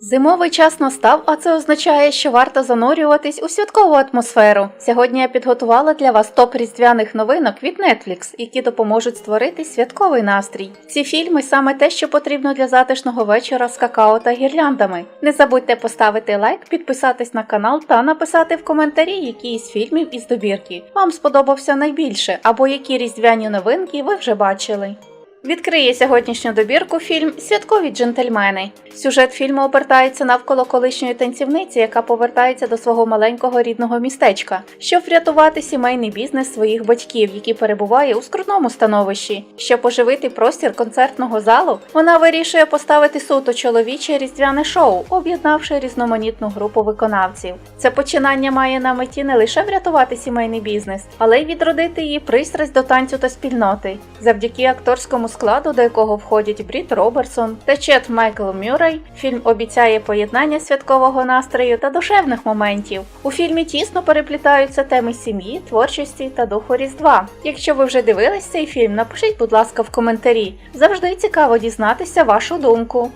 Зимовий час настав, а це означає, що варто занурюватись у святкову атмосферу. Сьогодні я підготувала для вас топ різдвяних новинок від Netflix, які допоможуть створити святковий настрій. Ці фільми саме те, що потрібно для затишного вечора з какао та гірляндами. Не забудьте поставити лайк, підписатись на канал та написати в коментарі, які із фільмів із добірки вам сподобався найбільше, або які різдвяні новинки ви вже бачили. Відкриє сьогоднішню добірку фільм Святкові джентльмени. Сюжет фільму обертається навколо колишньої танцівниці, яка повертається до свого маленького рідного містечка, щоб врятувати сімейний бізнес своїх батьків, які перебуває у скрутному становищі. Щоб оживити простір концертного залу, вона вирішує поставити суто чоловіче різдвяне шоу, об'єднавши різноманітну групу виконавців. Це починання має на меті не лише врятувати сімейний бізнес, але й відродити її пристрасть до танцю та спільноти. Завдяки акторському складу, до якого входять Брід Робертсон та Чет Майкл Мюррей, фільм обіцяє поєднання святкового настрою та душевних моментів. У фільмі тісно переплітаються теми сім'ї, творчості та духу Різдва. Якщо ви вже дивились цей фільм, напишіть, будь ласка, в коментарі. Завжди цікаво дізнатися вашу думку.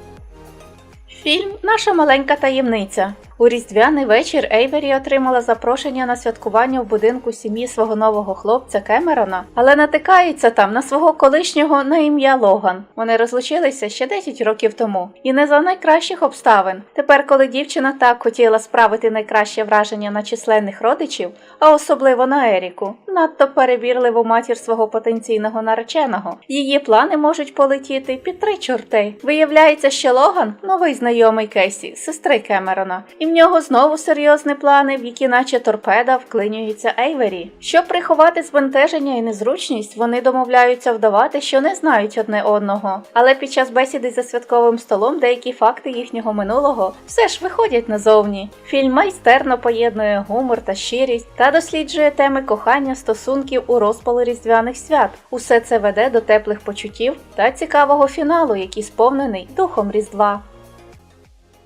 Фільм Наша маленька таємниця. У різдвяний вечір Ейвері отримала запрошення на святкування в будинку сім'ї свого нового хлопця Кемерона, але натикається там на свого колишнього на ім'я Логан. Вони розлучилися ще 10 років тому, і не за найкращих обставин. Тепер, коли дівчина так хотіла справити найкраще враження на численних родичів, а особливо на Еріку, надто перебірливу матір свого потенційного нареченого, її плани можуть полетіти під три чорти. Виявляється, що Логан новий знайомий Кейсі, сестри Кемерона, і в нього знову серйозні плани, в які, наче торпеда, вклинюється Ейвері. Щоб приховати збентеження і незручність, вони домовляються вдавати, що не знають одне одного. Але під час бесіди за святковим столом деякі факти їхнього минулого все ж виходять назовні. Фільм майстерно поєднує гумор та щирість та досліджує теми кохання, стосунків у розпали різдвяних свят. Усе це веде до теплих почуттів та цікавого фіналу, який сповнений духом Різдва.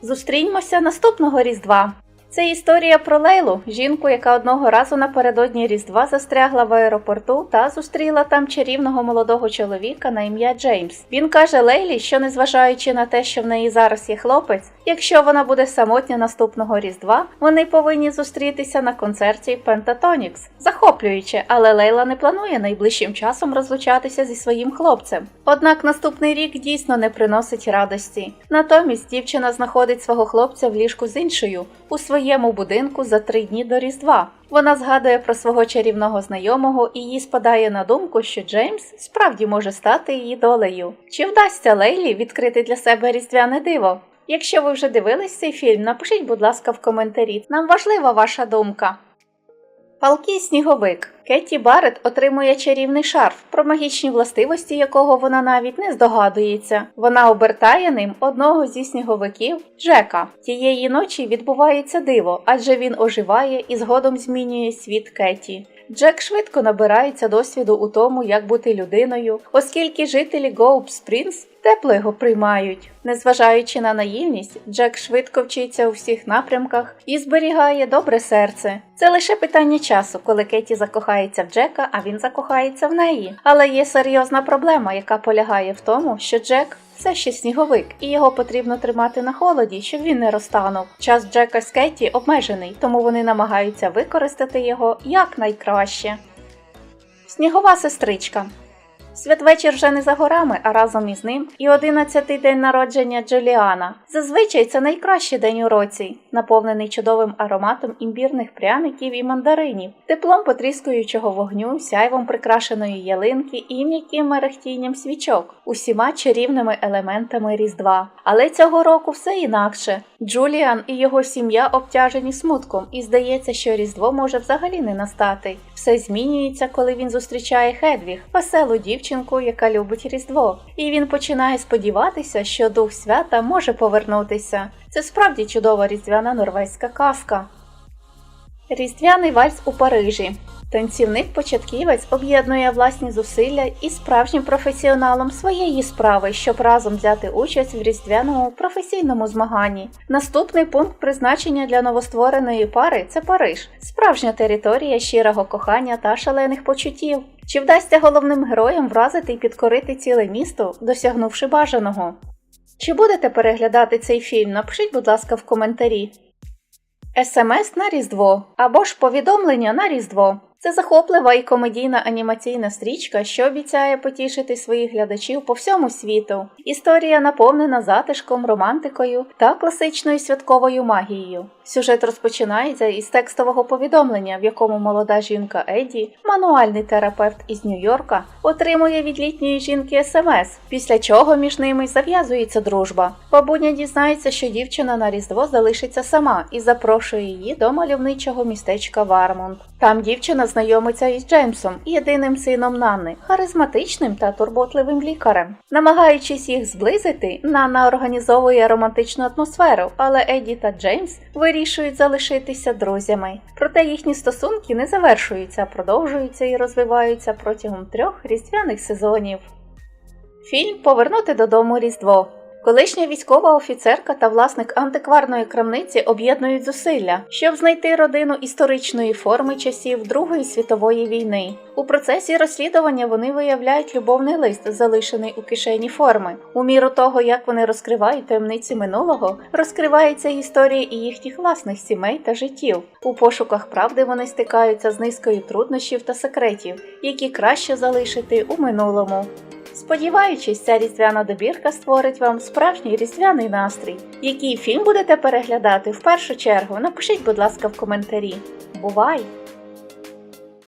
Зустріньмося наступного Різдва. Це історія про Лейлу, жінку, яка одного разу напередодні Різдва застрягла в аеропорту та зустріла там чарівного молодого чоловіка на ім'я Джеймс. Він каже Лейлі, що незважаючи на те, що в неї зараз є хлопець, якщо вона буде самотня наступного Різдва, вони повинні зустрітися на концерті Пентатонікс. Захоплююче, але Лейла не планує найближчим часом розлучатися зі своїм хлопцем. Однак наступний рік дійсно не приносить радості. Натомість дівчина знаходить свого хлопця в ліжку з іншою у своєму будинку за три дні до Різдва. Вона згадує про свого чарівного знайомого і їй спадає на думку, що Джеймс справді може стати її долею. Чи вдасться Лейлі відкрити для себе різдвяне диво? Якщо ви вже дивились цей фільм, напишіть, будь ласка, в коментарі. Нам важлива ваша думка. Палкий сніговик. Кетті Барретт отримує чарівний шарф, про магічні властивості якого вона навіть не здогадується. Вона обертає ним одного зі сніговиків Джека. Тієї ночі відбувається диво, адже він оживає і згодом змінює світ Кетті. Джек швидко набирається досвіду у тому, як бути людиною, оскільки жителі Гоуп Спрінс тепло його приймають. Незважаючи на наївність, Джек швидко вчиться у всіх напрямках і зберігає добре серце. Це лише питання часу, коли Кеті закохається в Джека, а він закохається в неї. Але є серйозна проблема, яка полягає в тому, що Джек все ще сніговик, і його потрібно тримати на холоді, щоб він не розтанув. Час Джека з Кетті обмежений, тому вони намагаються використати його якнайкраще. Снігова сестричка. Святвечір вже не за горами, а разом із ним і одинадцятий день народження Джуліана. Зазвичай це найкращий день у році, наповнений чудовим ароматом імбірних пряників і мандаринів, теплом потріскуючого вогню, сяйвом прикрашеної ялинки і м'яким мерехтінням свічок, усіма чарівними елементами Різдва. Але цього року все інакше. Джуліан і його сім'я обтяжені смутком, і здається, що Різдво може взагалі не настати. Все змінюється, коли він зустрічає Хедвіг, веселу дівчинку, яка любить Різдво. І він починає сподіватися, що дух свята може повернутися. Це справді чудова різдвяна норвезька казка. Різдвяний вальс у Парижі. Танцівник-початківець об'єднує власні зусилля із справжнім професіоналом своєї справи, щоб разом взяти участь в різдвяному професійному змаганні. Наступний пункт призначення для новоствореної пари це Париж, справжня територія щирого кохання та шалених почуттів. Чи вдасться головним героям вразити і підкорити ціле місто, досягнувши бажаного? Чи будете переглядати цей фільм? Напишіть, будь ласка, в коментарі. СМС на Різдво або ж повідомлення на Різдво. Це захоплива і комедійна анімаційна стрічка, що обіцяє потішити своїх глядачів по всьому світу. Історія наповнена затишком, романтикою та класичною святковою магією. Сюжет розпочинається із текстового повідомлення, в якому молода жінка Еді, мануальний терапевт із Нью-Йорка, отримує від літньої жінки смс, після чого між ними зав'язується дружба. Бабуня дізнається, що дівчина на Різдво залишиться сама і запрошує її до мальовничого містечка Вармонт. Там дівчина знайомиться із Джеймсом, єдиним сином Нанни, харизматичним та турботливим лікарем. Намагаючись їх зблизити, Нанна організовує романтичну атмосферу, але Еді та Джеймс вирішують залишитися друзями. Проте їхні стосунки не завершуються, продовжуються і розвиваються протягом трьох різдвяних сезонів. Фільм Повернути додому Різдво. Колишня військова офіцерка та власник антикварної крамниці об'єднують зусилля, щоб знайти родину історичної форми часів Другої світової війни. У процесі розслідування вони виявляють любовний лист, залишений у кишені форми. У міру того, як вони розкривають таємниці минулого, розкривається історія і їхніх власних сімей та життів. У пошуках правди вони стикаються з низкою труднощів та секретів, які краще залишити у минулому. Сподіваючись, ця різдвяна добірка створить вам справжній різдвяний настрій. Який фільм будете переглядати в першу чергу? Напишіть, будь ласка, в коментарі. Бувай!